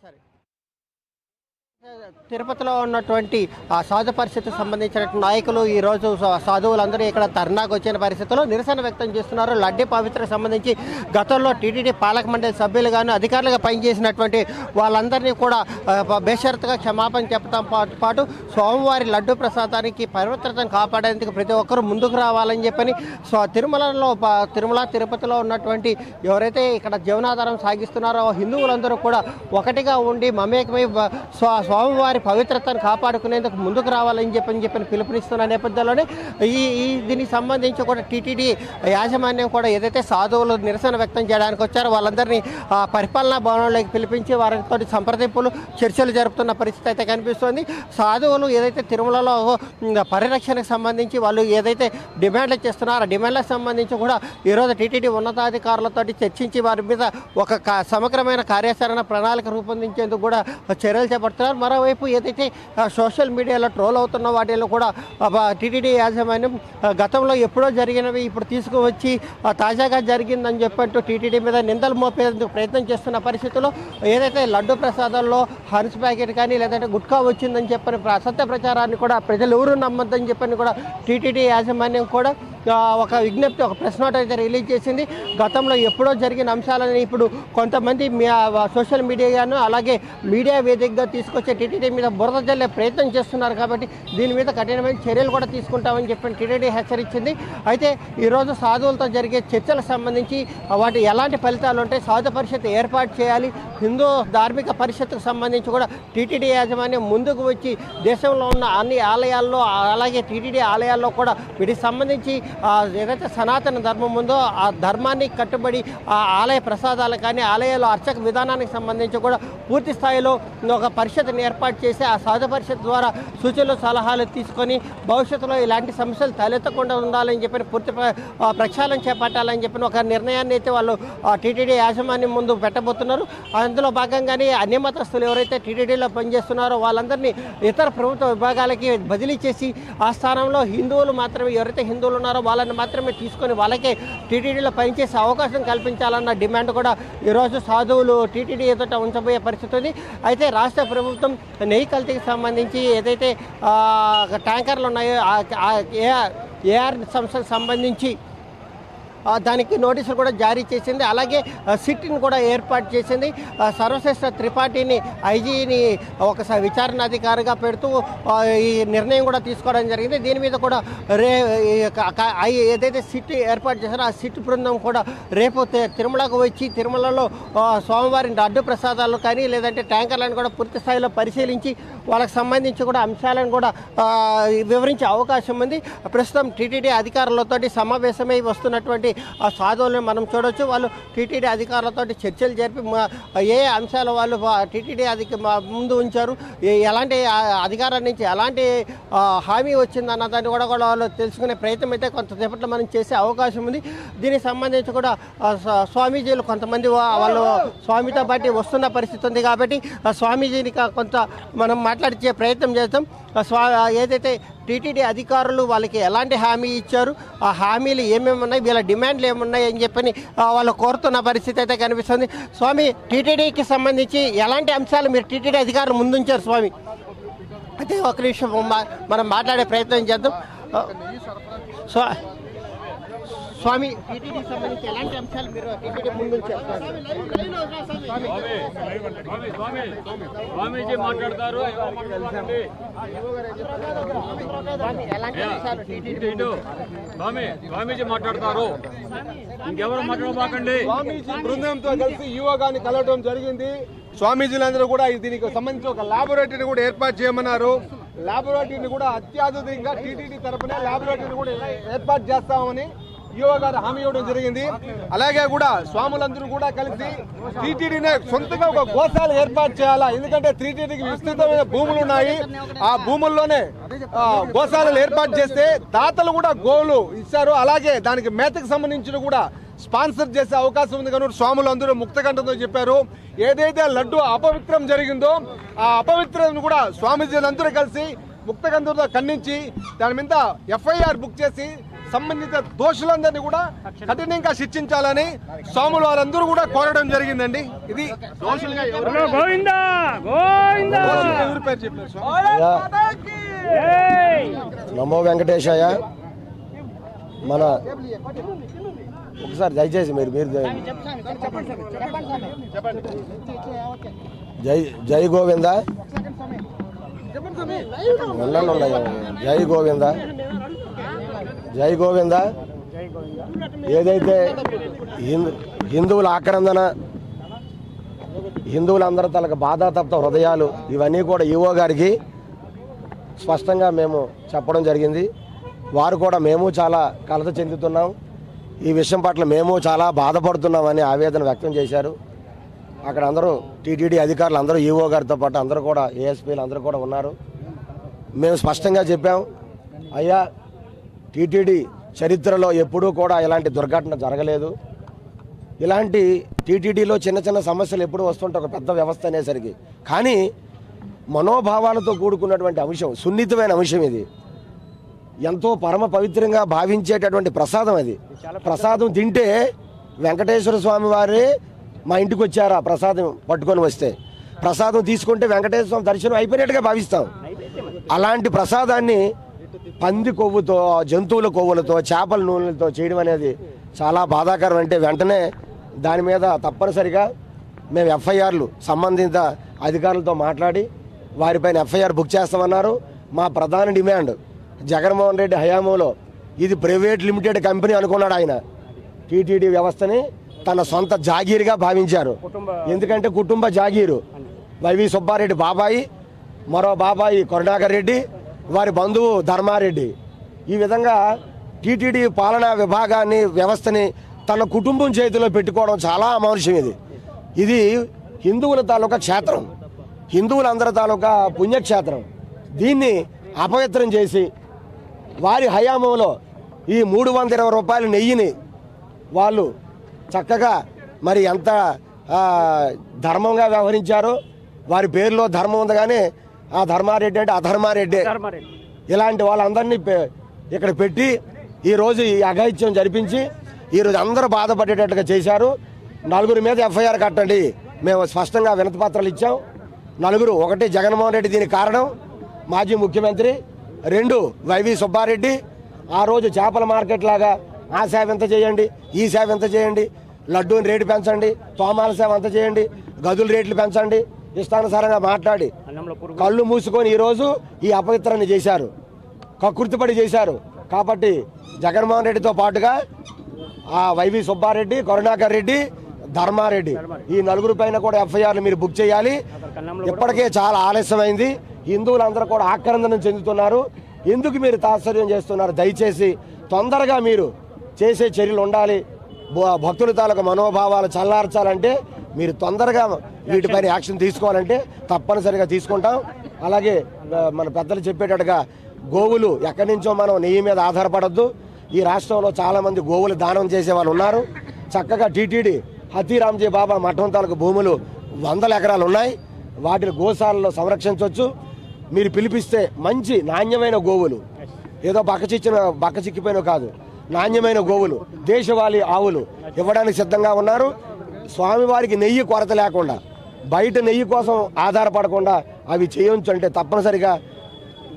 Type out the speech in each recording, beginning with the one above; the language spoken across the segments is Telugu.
సరే. తిరుపతిలో ఉన్నటువంటి ఆ సాధు పరిస్థితికి సంబంధించిన నాయకులు ఈ రోజు సాధువులందరూ ఇక్కడ ధర్నాకు వచ్చిన పరిస్థితుల్లో నిరసన వ్యక్తం చేస్తున్నారు. లడ్డి పవిత్రకు సంబంధించి గతంలో టీటీడీ పాలక మండలి సభ్యులుగాను అధికారులుగా పనిచేసినటువంటి వాళ్ళందరినీ కూడా ఆ, బేషరతుగా క్షమాపణ చెప్పడం పాటు స్వామివారి లడ్డు ప్రసాదానికి పరివర్తనం కాపాడేందుకు ప్రతి ఒక్కరూ ముందుకు రావాలని చెప్పని తిరుమలలో తిరుమల తిరుపతిలో ఉన్నటువంటి ఎవరైతే ఇక్కడ జీవనాధారం సాగిస్తున్నారో హిందువులందరూ కూడా ఒకటిగా ఉండి మమేకమై బ- స్వామివారి పవిత్రతను కాపాడుకునేందుకు ముందుకు రావాలని చెప్పని చెప్పిన పిలుపునిస్తున్న నేపథ్యంలోనే ఈ ఈ దీనికి సంబంధించి కూడా టీటీడీ యాజమాన్యం కూడా ఏదైతే సాధువులు నిరసన వ్యక్తం చేయడానికి వచ్చారో వాళ్ళందరినీ పరిపాలనా భవనంలోకి పిలిపించి వారితో సంప్రదింపులు చర్చలు జరుపుతున్న పరిస్థితి అయితే కనిపిస్తోంది. సాధువులు ఏదైతే తిరుమలలో పరిరక్షణకు సంబంధించి వాళ్ళు ఏదైతే డిమాండ్లు చేస్తున్నారో ఆ డిమాండ్లకు సంబంధించి కూడా ఈరోజు టీటీడీ ఉన్నతాధికారులతో చర్చించి వారి మీద ఒక సమగ్రమైన కార్యాచరణ ప్రణాళిక రూపొందించేందుకు కూడా చర్యలు చేపడుతున్నారు. మరోవైపు ఏదైతే సోషల్ మీడియాలో ట్రోల్ అవుతున్న వాటిలో కూడా టీటీడీ యాజమాన్యం గతంలో ఎప్పుడో జరిగినవి ఇప్పుడు తీసుకువచ్చి ఆ, తాజాగా జరిగిందని చెప్పంటూ టీటీడీ మీద నిందలు మోపేందుకు ప్రయత్నం చేస్తున్న పరిస్థితుల్లో ఏదైతే లడ్డు ప్రసాదాల్లో హన్స్ ప్యాకెట్ కానీ లేదంటే గుట్కా వచ్చిందని చెప్పని అసత్య ప్రచారాన్ని కూడా ప్రజలు ఎవరు నమ్మొద్దని చెప్పని కూడా టీటీడీ యాజమాన్యం కూడా ఒక విజ్ఞప్తి ఒక ప్రెస్ నోట్ అయితే రిలీజ్ చేసింది. గతంలో ఎప్పుడో జరిగిన అంశాలని ఇప్పుడు కొంతమంది సోషల్ మీడియాను అలాగే మీడియా వేదికగా తీసుకొచ్చే టీటీడీ మీద బురద జల్లే ప్రయత్నం చేస్తున్నారు కాబట్టి దీని మీద కఠినమైన చర్యలు కూడా తీసుకుంటామని చెప్పి టీటీడీ హెచ్చరించింది. అయితే ఈరోజు సాధువులతో జరిగే చర్చలకు సంబంధించి వాటి ఎలాంటి ఫలితాలు ఉంటాయి సాధు పరిషత్ ఏర్పాటు చేయాలి హిందూ ధార్మిక పరిషత్కు సంబంధించి కూడా టీటీడీ యాజమాన్యం ముందుకు వచ్చి దేశంలో ఉన్న అన్ని ఆలయాల్లో అలాగే టీటీడీ ఆలయాల్లో కూడా వీటికి సంబంధించి ఏదైతే సనాతన ధర్మం ఉందో ఆ ధర్మాన్ని కట్టుబడి ఆ ఆలయ ప్రసాదాలు కానీ ఆలయాల్లో అర్చక విధానానికి సంబంధించి కూడా పూర్తి స్థాయిలో ఒక పరిషత్ని ఏర్పాటు చేసి ఆ సాధు పరిషత్ ద్వారా సూచనలు సలహాలు తీసుకొని భవిష్యత్తులో ఇలాంటి సమస్యలు తలెత్తకుండా ఉండాలని చెప్పి పూర్తి ప్రక్షాళన చేపట్టాలని చెప్పిన ఒక నిర్ణయాన్ని అయితే వాళ్ళు టీటీడీ యాజమాన్యం ముందు పెట్టబోతున్నారు. అందులో భాగంగానే అన్యమతస్తులు ఎవరైతే టీటీడీలో పనిచేస్తున్నారో వాళ్ళందరినీ ఇతర ప్రభుత్వ విభాగాలకి బదిలీ చేసి ఆ స్థానంలో హిందువులు మాత్రమే ఎవరైతే హిందువులు ఉన్నారో వాళ్ళని మాత్రమే తీసుకొని వాళ్ళకే టీటీడీలో పనిచేసే అవకాశం కల్పించాలన్న డిమాండ్ కూడా ఈరోజు సాధువులు టీటీడీ ఎదుట ఉంచబోయే పరిస్థితి ఉంది. అయితే రాష్ట్ర ప్రభుత్వం నెయ్యి కల్తీకి సంబంధించి ఏదైతే ట్యాంకర్లు ఉన్నాయో ఏఆర్ ఏఆర్ సంస్థకు సంబంధించి దానికి నోటీసులు కూడా జారీ చేసింది. అలాగే సిట్ని కూడా ఏర్పాటు చేసింది. సర్వశ్రేష్ఠ త్రిపాఠిని ఐజీని ఒకసారి విచారణ అధికారిగా పెడుతూ ఈ నిర్ణయం కూడా తీసుకోవడం జరిగింది. దీని మీద కూడా రే ఐ- ఏదైతే సిట్ ఏర్పాటు చేశారో ఆ సిట్ బృందం కూడా రేపు తిరుమలకు వచ్చి తిరుమలలో సోమవారిని స్వామివారి అడ్డు ప్రసాదాలు కానీ లేదంటే ట్యాంకర్లను కూడా పూర్తి స్థాయిలో పరిశీలించి వాళ్ళకి సంబంధించి కూడా అంశాలను కూడా వివరించే అవకాశం ఉంది. ప్రస్తుతం టీటీడీ అధికారులతోటి సమావేశమై వస్తున్నటువంటి ఆ సాధువులను మనం చూడవచ్చు వాళ్ళు టీటీడీ అధికారులతో చర్చలు జరిపి ఏ అంశాలు వాళ్ళు టీటీడీ అధిక ముందు ఉంచారు. ఎలాంటి అధికారాల అధికారం నుంచి ఎలాంటి హామీ వచ్చిందన్న దాన్ని కూడా కూడా వాళ్ళు తెలుసుకునే ప్రయత్నం అయితే కొంతసేపట్లో మనం చేసే అవకాశం ఉంది. దీనికి సంబంధించి కూడా స్వామీజీలు కొంతమంది వా- వాళ్ళు స్వామితో పాటు వస్తున్న పరిస్థితి ఉంది కాబట్టి ఆ స్వామీజీని కొంత మనం మాట్లాడిచే ప్రయత్నం చేస్తాం స్వా ఏదైతే టీటీడీ అధికారులు వాళ్ళకి ఎలాంటి హామీ ఇచ్చారు ఆ హామీలు ఏమేమి ఉన్నాయి వీళ్ళ డిమాండ్లు ఏమున్నాయి అని చెప్పని వాళ్ళు కోరుతున్న పరిస్థితి అయితే కనిపిస్తుంది. స్వామి టీటీడీకి సంబంధించి ఎలాంటి అంశాలు మీరు టీటీడీ అధికారులు ముందుంచారు స్వామి? అయితే ఒక నిమిషం మా- మనం మాట్లాడే ప్రయత్నం చేద్దాం. స్వా స్వామి. సంబంధించి ఎలాంటి అంశాలు మీరు టీటీడీ ముందుంచారు స్వామి స్వామి? స్వామి స్వామీజీ మాట్లాడతారు ఎవరు మాట్లాడకండి. స్వామి స్వామీజీ మాట్లాడతారు. ఇంకెవరు మాట్లాడబాకండి? బృందంతో కలిసి యువగాన్ని కలవడం జరిగింది. స్వామీజీలందరూ కూడా దీనికి సంబంధించి ఒక లాబొరేటరీని కూడా ఏర్పాటు చేయమన్నారు. లాబొరేటరీని కూడా అత్యాధునికంగా టీటీడీ తరపున లాబొరేటరీని కూడా ఏర్పాటు చేస్తామని యువ గారు హామీ ఇవ్వడం జరిగింది. అలాగే కూడా స్వాములందరూ కూడా కలిసి టీటీడీనే సొంతంగా ఒక గోశాల ఏర్పాటు చేయాలా? ఎందుకంటే టీటీడీకి విస్తృతమైన భూములు ఉన్నాయి. ఆ భూముల్లోనే గోశాలలు ఏర్పాటు చేస్తే దాతలు కూడా గోవులు ఇచ్చారు. అలాగే దానికి మేతకు సంబంధించిన కూడా స్పాన్సర్ చేసే అవకాశం ఉంది. కనుక స్వాములు అందరూ ముక్తకంఠంతో చెప్పారు. ఏదైతే లడ్డు అపవిత్రం జరిగిందో ఆ అపవిత్రం కూడా స్వామీజీలందరూ కలిసి ముక్తకంఠంతో ఖండించి దాని మీద ఎఫ్ఐఆర్ బుక్ చేసి సంబంధిత దోషులందరినీ కూడా కఠినంగా శిక్షించాలని స్వాములు వారందరూ కూడా కోరడం జరిగిందండి. ఇది దోషులుగా ఎవరు గోవిందా! గోవిందా! దోషులుగా ఎవరి పేరు చెప్పారు స్వామి? నమో వెంకటేశయ్య. మన ఒకసారి దయచేసి మీరు మీరు జై జై గోవింద. జై గోవింద. జై గోవింద? ఏదైతే హిందువుల ఆక్రందన హిందువులందరూ తలకు బాధాతప్త హృదయాలు ఇవన్నీ కూడా ఈవో గారికి స్పష్టంగా మేము చెప్పడం జరిగింది. వారు కూడా మేము చాలా కలత చెందుతున్నాం. ఈ విషయం పట్ల మేము చాలా బాధపడుతున్నామని ఆవేదన వ్యక్తం చేశారు. అక్కడ అందరూ టీటీడీ అధికారులు అందరూ ఈఓ గారితో పాటు అందరూ కూడా ఏఎస్పీలు అందరూ కూడా ఉన్నారు. మేము స్పష్టంగా చెప్పాం అయ్యా టీటీడీ చరిత్రలో ఎప్పుడూ కూడా ఇలాంటి దుర్ఘటన జరగలేదు. ఇలాంటి టీటీడీలో చిన్న చిన్న సమస్యలు ఎప్పుడు వస్తుంటాయి ఒక పెద్ద వ్యవస్థ అనేసరికి. కానీ మనోభావాలతో కూడుకున్నటువంటి అంశం సున్నితమైన అంశం ఇది. ఎంతో పరమ పవిత్రంగా భావించేటటువంటి ప్రసాదం అది. ప్రసాదం తింటే వెంకటేశ్వర స్వామి వారే మా ఇంటికి వచ్చారు ఆ ప్రసాదం పట్టుకొని వస్తే. ప్రసాదం తీసుకుంటే వెంకటేశ్వర స్వామి దర్శనం అయిపోయినట్టుగా భావిస్తాం. అలాంటి ప్రసాదాన్ని పంది కొవ్వుతో జంతువుల కొవ్వులతో చేపల నూనెలతో చేయడం అనేది చాలా బాధాకరం. అంటే వెంటనే దాని మీద తప్పనిసరిగా మేము ఎఫ్ఐఆర్లు సంబంధిత అధికారులతో మాట్లాడి వారిపైన ఎఫ్ఐఆర్ బుక్ చేస్తామన్నారు. మా ప్రధాన డిమాండ్ జగన్మోహన్ రెడ్డి హయాంలో ఇది ప్రైవేట్ లిమిటెడ్ కంపెనీ అనుకున్నాడు ఆయన. టీటీడీ వ్యవస్థని తన సొంత జాగీరుగా భావించారు. ఎందుకంటే కుటుంబ జాగీరు. వైవి సుబ్బారెడ్డి బాబాయి మరో బాబాయి కరుణాకర్ రెడ్డి వారి బంధువు ధర్మారెడ్డి. ఈ విధంగా టీటీడీ పాలనా విభాగాన్ని వ్యవస్థని తన కుటుంబం చేతిలో పెట్టుకోవడం చాలా అమానుష్యం ఇది. ఇది హిందువుల తాలూకా క్షేత్రం. హిందువులందరి తాలూకా పుణ్యక్షేత్రం. దీన్ని అపవిత్రం చేసి వారి హయాంలో ఈ మూడు వందల ఇరవై రూపాయల నెయ్యిని వాళ్ళు చక్కగా మరి ఎంత ధర్మంగా వ్యవహరించారో వారి పేరులో ధర్మం ఉంది కానీ ఆ ధర్మారెడ్డి అంటే అధర్మారెడ్డి. ఇలాంటి వాళ్ళందరినీ ఇక్కడ పెట్టి ఈరోజు ఈ అఘాయిత్యం జరిపించి ఈరోజు అందరూ బాధపడేటట్టుగా చేశారు. నలుగురి మీద ఎఫ్ఐఆర్ కట్టండి. మేము స్పష్టంగా వినతి పత్రాలు ఇచ్చాం. నలుగురు ఒకటి జగన్మోహన్ రెడ్డి దీనికి కారణం. మాజీ ముఖ్యమంత్రి రెండు వైవి సుబ్బారెడ్డి. ఆ రోజు చేపల మార్కెట్ లాగా ఆ సేవ ఎంత చేయండి ఈ సేవ ఎంత చేయండి లడ్డూని రేటు పెంచండి తోమాల సేవ ఎంత చేయండి గదుల రేట్లు పెంచండి ఇష్టానుసారంగా మాట్లాడి కళ్ళు మూసుకొని ఈరోజు ఈ అపవిత్రాన్ని చేశారు. కకృతిపడి చేశారు. కాబట్టి జగన్మోహన్ రెడ్డితో పాటుగా ఆ వైవి సుబ్బారెడ్డి కరుణాకర్ రెడ్డి ధర్మారెడ్డి ఈ నలుగురు పైన కూడా ఎఫ్ఐఆర్లు మీరు బుక్ చేయాలి. ఇప్పటికే చాలా ఆలస్యమైంది. హిందువులందరూ కూడా ఆక్రందనం చెందుతున్నారు. ఎందుకు మీరు తాత్సర్యం చేస్తున్నారు? దయచేసి తొందరగా మీరు చేసే చర్యలు ఉండాలి. భక్తుల తాలూకు మనోభావాలు చల్లార్చాలంటే మీరు తొందరగా వీటిపైన యాక్షన్ తీసుకోవాలంటే తప్పనిసరిగా తీసుకుంటాం. అలాగే మన పెద్దలు చెప్పేటట్టుగా గోవులు ఎక్కడి నుంచో మనం నెయ్యి మీద ఆధారపడద్దు. ఈ రాష్ట్రంలో చాలా మంది గోవులు దానం చేసే వాళ్ళు ఉన్నారు. చక్కగా టీటీడీ హతీరామ్జీ బాబా మఠం తాలూకు భూములు వందల ఎకరాలు ఉన్నాయి. వాటిని గోశాలలో సంరక్షించవచ్చు మీరు పిలిపిస్తే మంచి నాణ్యమైన గోవులు. ఏదో బక్కచిచ్చిన బక్క చిక్కిపోయిన కాదు. నాణ్యమైన గోవులు దేశవాళీ ఆవులు ఇవ్వడానికి సిద్ధంగా ఉన్నారు. స్వామివారికి నెయ్యి కొరత లేకుండా బయట నెయ్యి కోసం ఆధారపడకుండా అవి చేయొచ్చు అంటే తప్పనిసరిగా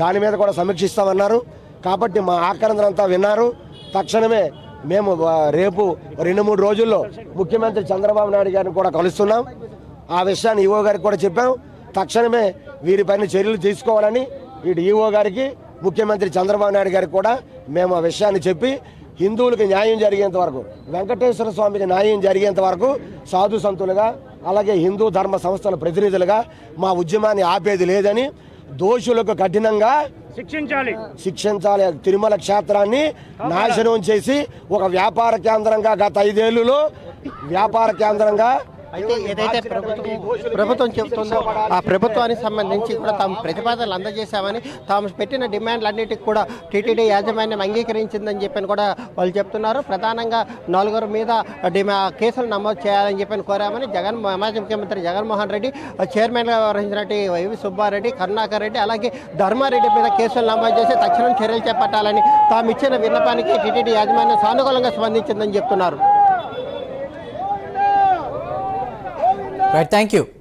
దాని మీద కూడా సమీక్షిస్తామన్నారు. కాబట్టి మా ఆక్రందనంతా విన్నారు. తక్షణమే మేము రేపు రెండు మూడు రోజుల్లో ముఖ్యమంత్రి చంద్రబాబు నాయుడు గారిని కూడా కలుస్తున్నాం. ఆ విషయాన్ని ఈవో గారికి కూడా చెప్పాం. తక్షణమే వీరిపైన చర్యలు తీసుకోవాలని ఇటు ఈవో గారికి ముఖ్యమంత్రి చంద్రబాబు నాయుడు గారికి కూడా మేము ఆ విషయాన్ని చెప్పి హిందువులకు న్యాయం జరిగేంత వరకు వెంకటేశ్వర స్వామికి న్యాయం జరిగేంత వరకు సాధు సంతులుగా అలాగే హిందూ ధర్మ సంస్థల ప్రతినిధులుగా మా ఉద్యమాన్ని ఆపేది లేదని దోషులకు కఠినంగా శిక్షించాలి. శిక్షించాలి. తిరుమల క్షేత్రాన్ని నాశనం చేసి ఒక వ్యాపార కేంద్రంగా గత ఐదేళ్ళలో వ్యాపార కేంద్రంగా అయితే ఏదైతే ప్రభుత్వం ప్రభుత్వం చెబుతుందో ఆ ప్రభుత్వానికి సంబంధించి కూడా తాము ప్రతిపాదనలు అందజేశామని తాము పెట్టిన డిమాండ్లన్నిటికీ కూడా టీటీడీ యాజమాన్యం అంగీకరించిందని చెప్పని కూడా వాళ్ళు చెప్తున్నారు. ప్రధానంగా నలుగురు మీద డిమా కేసులు నమోదు చేయాలని చెప్పని కోరామని జగన్ మాజీ ముఖ్యమంత్రి జగన్మోహన్ రెడ్డి చైర్మన్గా వ్యవహరించినట్టు వైవి సుబ్బారెడ్డి కరుణాకర్ రెడ్డి అలాగే ధర్మారెడ్డి మీద కేసులు నమోదు చేసి తక్షణం చర్యలు చేపట్టాలని తాము ఇచ్చిన విన్నపానికి టీటీడీ యాజమాన్యం సానుకూలంగా స్పందించిందని చెప్తున్నారు. Right, thank you.